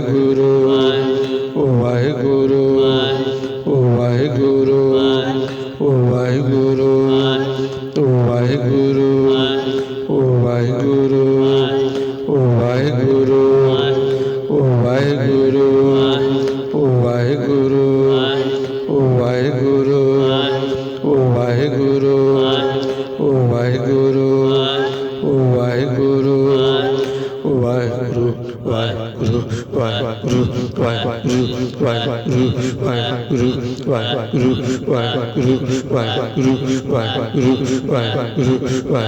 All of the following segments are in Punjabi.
ਵਾਹਿਗੁਰੂ।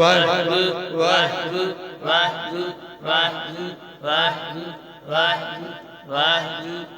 वाहगुरु वाहगुरु वाहगुरु वाहगुरु वाहगुरु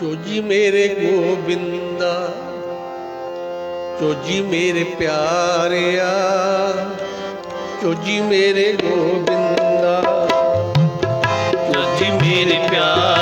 ਚੋਜੀ ਮੇਰੇ ਗੋਬਿੰਦਾ ਚੋਜੀ ਮੇਰੇ ਪਿਆਰਿਆ ਚੋਜੀ ਮੇਰੇ ਗੋਬਿੰਦਾ ਚੋਜੀ ਮੇਰੇ ਪਿਆਰ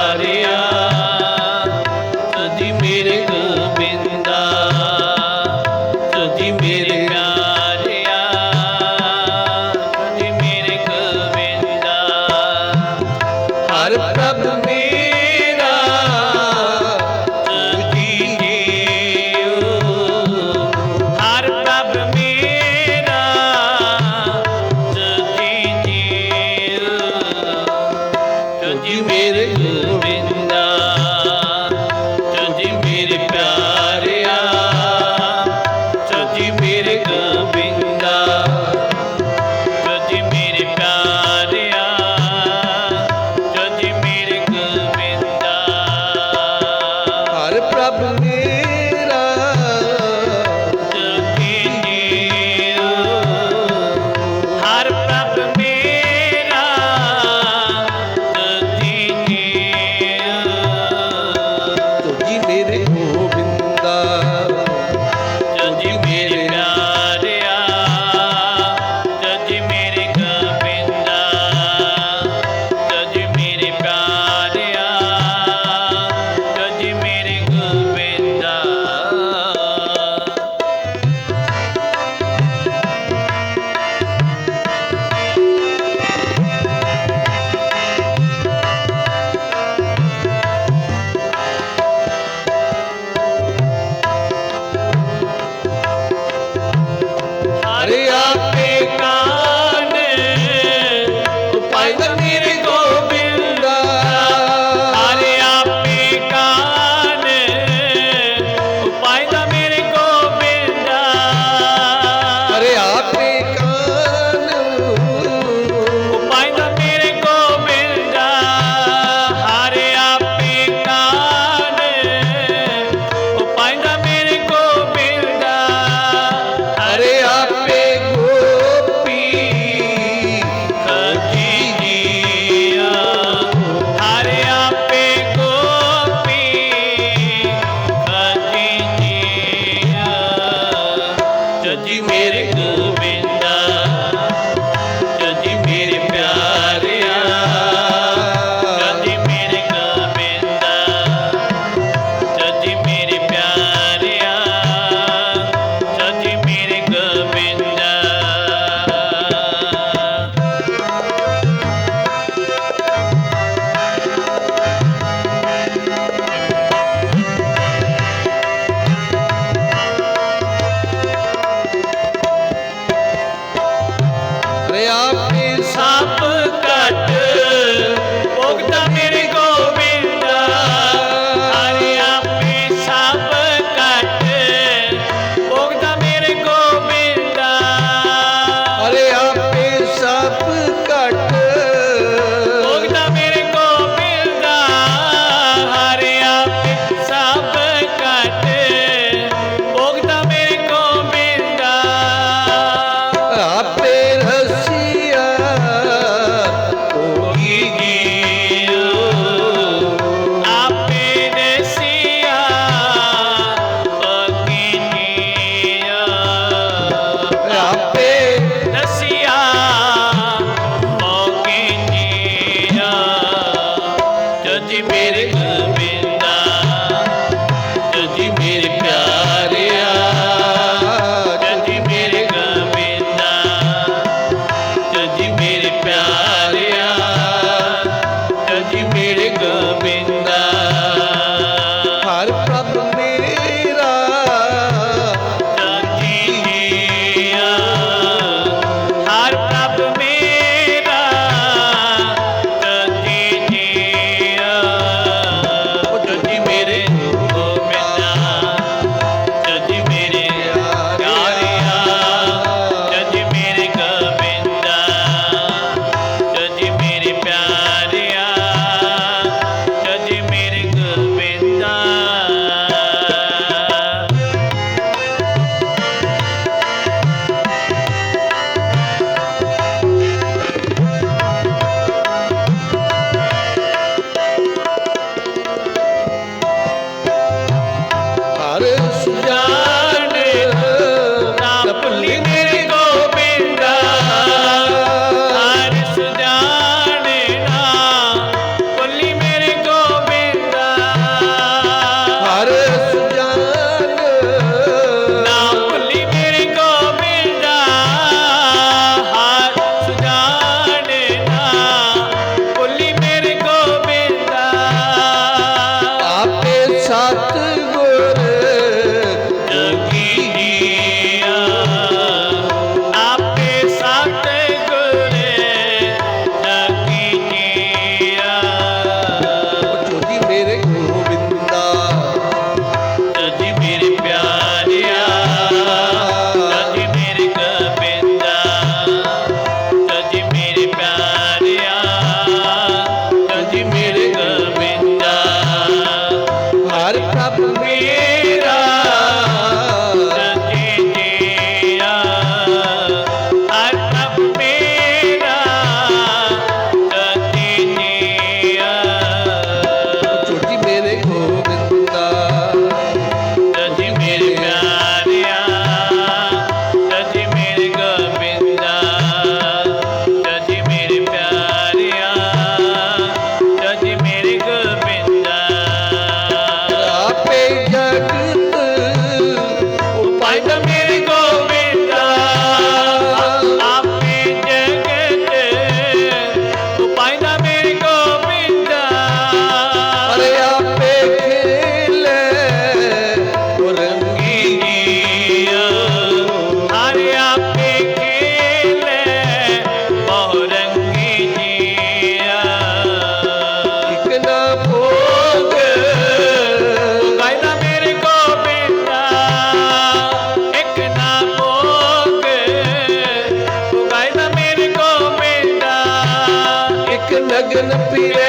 கருப்பிலே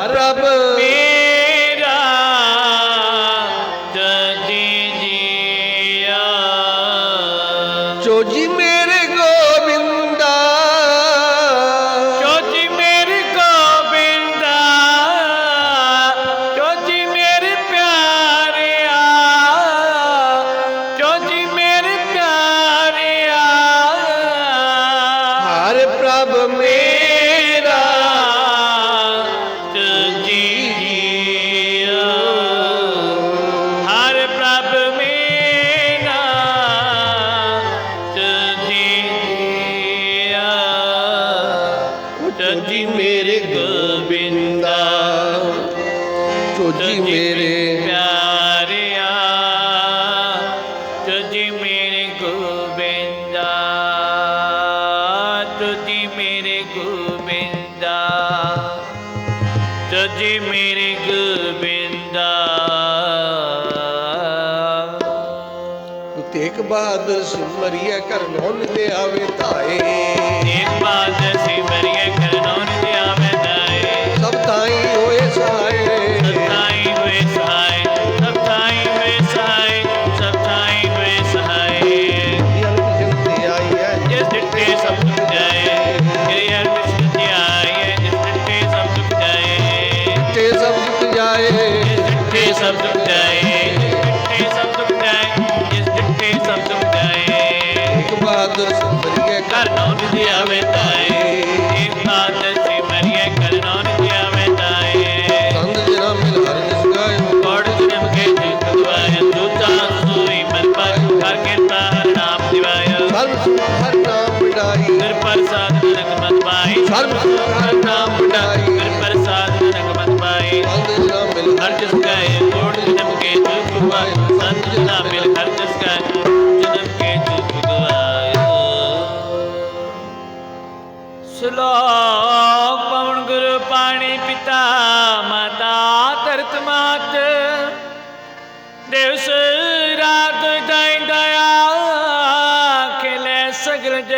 रब ਮੇਰੇ ਗੋਬਿੰਦਾ। ਤੁਜੀ ਮੇਰੇ ਪਿਆਰਿਆ ਤੁਜੀ ਮੇਰੇ ਗੋਬਿੰਦਾ ਤੁਜੀ ਮੇਰੇ ਗੋਬਿੰਦਾ ਮੇਰੇ ਗੋਬਿੰਦਾ। ਤੇਗ ਬਹਾਦਰ ਸਿਮਰਿਆ ਕਰ ਨੋਨ ਤੇ ਆਵੇ ਧਾਏ। ਸਬਦ ਜਾਏ ਜਿੱਥੇ ਸਬਦ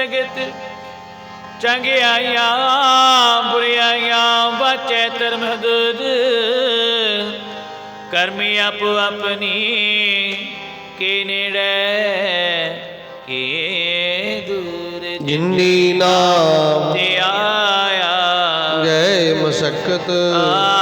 ਜਗਤ ਚੰਗਿਆਈਆਂ ਬੁਰੀਆਈਆਂ ਬਚੇ ਧਰਮ ਹਦਦ। ਕਰਮੀ ਆਪ ਆਪਣੀ ਕੀ ਨੇੜੇ ਕੀ ਦੂਰ ਜਿੰਦੀ ਨਾਮ ਤੇ ਆਇਆ ਗਏ ਮਸਕਤ। ਆ